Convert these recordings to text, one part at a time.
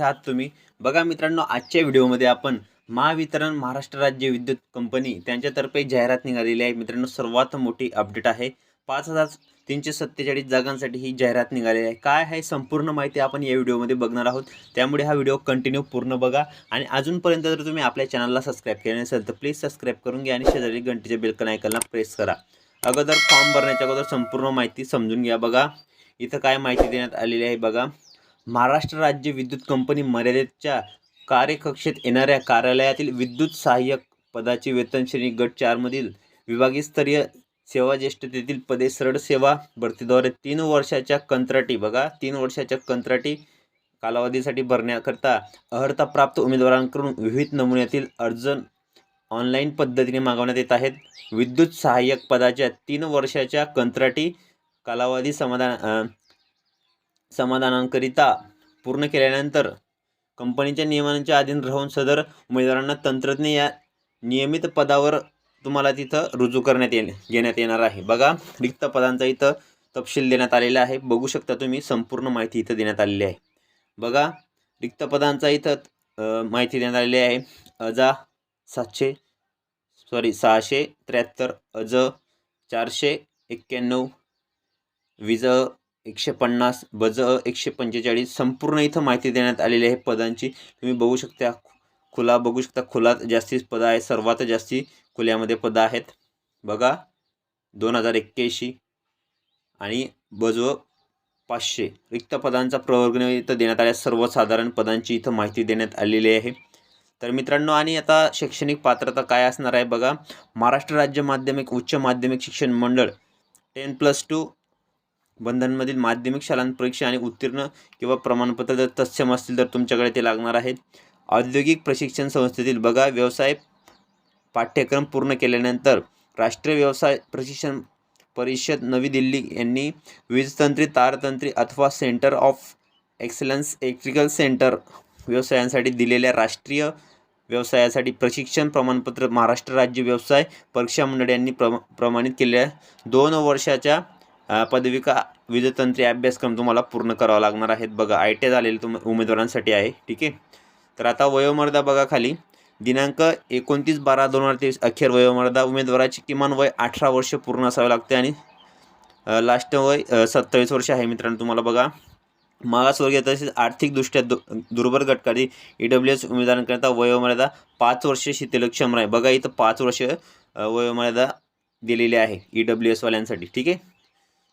आहात तुम्ही. बघा मित्रांनो आजच्या व्हिडिओमध्ये आपण महावितरण महाराष्ट्र राज्य विद्युत कंपनी त्यांच्यातर्फे जाहिरात निघालेली आहे. मित्रांनो सर्वात मोठी अपडेट आहे. पाच हजार तीनशे सत्तेचाळीस जागांसाठी ही जाहिरात निघालेली आहे. काय आहे संपूर्ण माहिती आपण या व्हिडिओमध्ये बघणार आहोत. त्यामुळे हा व्हिडिओ कंटिन्यू पूर्ण बघा. आणि अजूनपर्यंत जर तुम्ही आपल्या चॅनलला सबस्क्राईब केले नसेल तर प्लीज सबस्क्राईब करून घ्या आणि शेजारी घंटीच्या बेलकन ऐकायला प्रेस करा. अगोदर फॉर्म भरण्याच्या अगोदर संपूर्ण माहिती समजून घ्या बघा. इथं काय माहिती देण्यात आलेली आहे बघा. महाराष्ट्र राज्य विद्युत कंपनी मर्यादेच्या कार्यकक्षेत येणाऱ्या कार्यालयातील विद्युत सहाय्यक पदाची वेतन श्रेणी गट चारमधील विभागीयस्तरीय सेवा ज्येष्ठतेतील पदे सरळ सेवा भरतीद्वारे तीन वर्षाच्या कंत्राटी बघा तीन वर्षाच्या कंत्राटी कालावधीसाठी भरण्याकरता अर्हता प्राप्त उमेदवारांकडून विविध नमुन्यातील अर्ज ऑनलाईन पद्धतीने मागवण्यात येत आहेत. विद्युत सहाय्यक पदाच्या तीन वर्षाच्या कंत्राटी कालावधी समाधान समाधानांकरिता पूर्ण केल्यानंतर कंपनीच्या नियमांच्या अधीन राहून सदर उमेदवारांना तंत्रज्ञ या नियमित पदावर तुम्हाला तिथं रुजू करण्यात येईल घेण्यात येणार आहे. बघा रिक्त पदांचा इथं तपशील देण्यात आलेला आहे. बघू शकता तुम्ही संपूर्ण माहिती इथं देण्यात आलेली आहे. बघा रिक्त पदांचा इथं माहिती देण्यात आलेली आहे. अजा सातशे सॉरी सहाशे त्र्याहत्तर अज चारशे एक्क्याण्णव विज एकशे पन्नास बज एकशे पंचेचाळीस संपूर्ण इथं माहिती देण्यात आलेली आहे पदांची. तुम्ही बघू शकता खुला बघू शकता खुलात जास्तीच पदं आहे सर्वात जास्ती खुल्यामध्ये पदं आहेत. बघा दोन हजार एक्क्याऐंशी आणि बजव पाचशे. रिक्त पदांचा प्रवर्ग इथं देण्यात आल्या सर्वसाधारण पदांची इथं माहिती देण्यात आलेली आहे. तर मित्रांनो आणि आता शैक्षणिक पात्रता काय असणार आहे? बघा महाराष्ट्र राज्य माध्यमिक उच्च माध्यमिक शिक्षण मंडळ टेन प्लस टू बंधनमधील माध्यमिक शालांत परीक्षा आणि उत्तीर्ण किंवा प्रमाणपत्र जर तत्सम असतील तर तुमच्याकडे ते लागणार आहेत. औद्योगिक प्रशिक्षण संस्थेतील बघा व्यवसाय पाठ्यक्रम पूर्ण केल्यानंतर राष्ट्रीय व्यवसाय प्रशिक्षण परिषद नवी दिल्ली यांनी वीजतंत्री तारतंत्री अथवा centre of excellence electrical centre व्यवसायांसाठी दिलेल्या राष्ट्रीय व्यवसायासाठी प्रशिक्षण प्रमाणपत्र महाराष्ट्र राज्य व्यवसाय परीक्षा मंडळ यांनी प्रमा प्रमाणित केलेल्या दोन वर्षाच्या पदविका वीजतंत्री अभ्यासक्रम तुम्हाला पूर्ण करावा लागणार आहेत. बघा आय टी आय झालेले तुम उमेदवारांसाठी आहे ठीक आहे? तर आता वयोमर्यादा बघा खाली. दिनांक एकोणतीस बारा दोन हजार तेवीस अखेर वयोमर्यादा उमेदवाराची किमान वय अठरा वर्ष पूर्ण असावे लागते आणि लास्ट वय सत्तावीस वर्ष आहे मित्रांनो तुम्हाला बघा. मागासवर्गीय तसेच आर्थिकदृष्ट्या दु दुर्बल घटकातील ई डब्ल्यू एस उमेदवारांकरिता वयोमर्यादा पाच वर्ष शिथिलक्षम आहे. बघा इथं पाच वर्ष वयोमर्यादा दिलेली आहे ई डब्ल्यू एसवाल्यांसाठी ठीक आहे?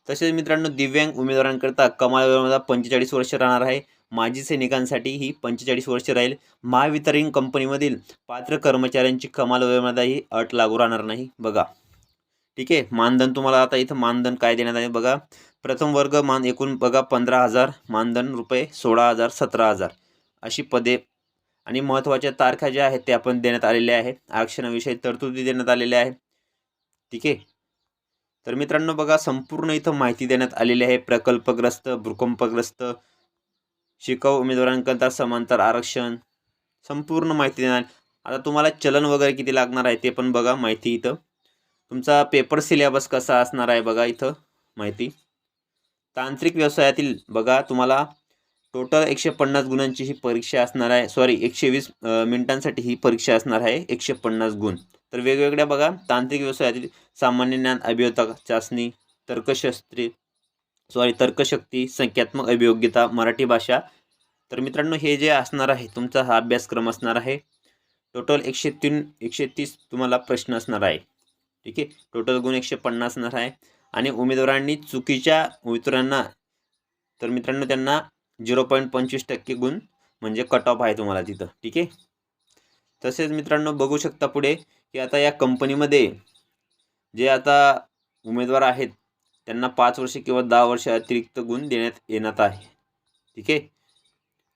तसेच मित्रांनो दिव्यांग उमेदवारांकरता कमाल वयोमर्यादा पंचेचाळीस वर्ष राहणार आहे. माजी सैनिकांसाठी ही पंचेचाळीस वर्ष राहील. महावितरण कंपनीमधील पात्र कर्मचाऱ्यांची कमाल वयोमर्यादा ही अट लागू राहणार नाही. बघा. ठीक आहे. मानधन तुम्हाला आता इथं मानधन काय देण्यात आहे बघा. प्रथम वर्ग मान एकूण बघा पंधरा हजार. मानधन रुपये सोळा हजार सतरा हजार. अशी पदे. आणि महत्त्वाच्या तारखा ज्या आहेत त्या पण देण्यात आलेल्या आहेत. आरक्षणाविषयी तरतुदी देण्यात आलेल्या आहेत. ठीक आहे. तर मित्रांनो बघा संपूर्ण इथं माहिती देण्यात आलेली आहे. प्रकल्पग्रस्त भूकंपग्रस्त शिकाऊ उमेदवारांकरता समांतर आरक्षण संपूर्ण माहिती देणार आता तुम्हाला चलन वगैरे किती लागणार आहे ते पण बघा माहिती इथं. तुमचा पेपर सिलेबस कसा असणार आहे बघा इथं माहिती. तांत्रिक व्यवसायातील बघा तुम्हाला टोटल एकशे पन्नास गुणांची ही परीक्षा असणार आहे. सॉरी एकशे वीस मिनिटांसाठी ही परीक्षा असणार आहे. एकशे पन्नास गुण. तर वेगवेगळ्या बघा तांत्रिक व्यवसायातील सामान्य ज्ञान अभियोता चाचणी तर्कशास्त्री सॉरी तर्कशक्ती संख्यात्मक अभियोग्यता मराठी भाषा. तर मित्रांनो हे जे असणार आहे तुमचा हा अभ्यासक्रम असणार आहे. टोटल एकशे तीन एकशे तीस तुम्हाला प्रश्न असणार आहे. ठीक आहे? टोटल गुण एकशे पन्नास असणार आहे. आणि उमेदवारांनी चुकीच्या उमेदवारांना तर मित्रांनो त्यांना झिरो पॉईंट पंचवीस टक्के गुण म्हणजे कट ऑफ आहे तुम्हाला तिथं ठीक आहे? तसेच मित्रांनो बघू शकता पुढे की आता या कंपनीमध्ये जे आता उमेदवार आहेत त्यांना पाच वर्ष किंवा दहा वर्ष अतिरिक्त गुण देण्यात येणार आहे ठीक आहे?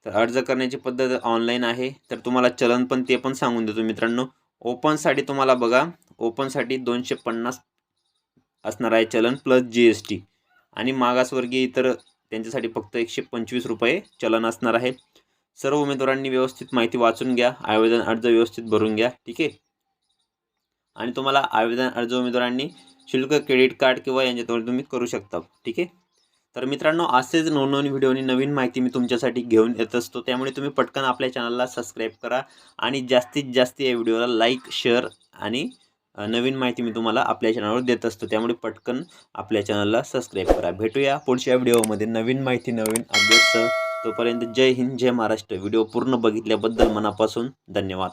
तर अर्ज करण्याची पद्धत ऑनलाईन आहे. तर तुम्हाला चलन पण ते पण सांगून देतो मित्रांनो. ओपनसाठी तुम्हाला बघा ओपनसाठी दोनशे पन्नास असणार आहे चलन प्लस जी एस टी आणि मागासवर्गीय इतर त्यांच्यासाठी फक्त एकशे पंचवीस रुपये चलन असणार आहे. सर्व उमेदवारांनी व्यवस्थित माहिती वाचून घ्या आवेदन अर्ज व्यवस्थित भरून घ्या ठीक आहे? आणि तुम्हाला आवेदन अर्ज उमेदवारांनी शुल्क क्रेडिट कार्ड किंवा यांच्याद्वारे तुम्ही करू शकता ठीक आहे? तर मित्रांनो असेच नवनवीन व्हिडिओ आणि नवीन माहिती मी तुमच्यासाठी घेऊन येत असतो. त्यामुळे तुम्ही पटकन आपल्या चॅनलला सबस्क्राईब करा आणि जास्तीत जास्त या व्हिडिओला लाईक शेअर आणि नवीन माहिती मी तुम्हाला आपल्या चॅनलवर देत असतो. त्यामुळे पटकन आपल्या चॅनलला सबस्क्राईब करा. भेटूया पुढच्या व्हिडिओमध्ये नवीन माहिती नवीन अपडेट्स तोपर्यंत जय हिंद जय महाराष्ट्र. व्हिडिओ पूर्ण बघितल्याबद्दल मनापासून धन्यवाद.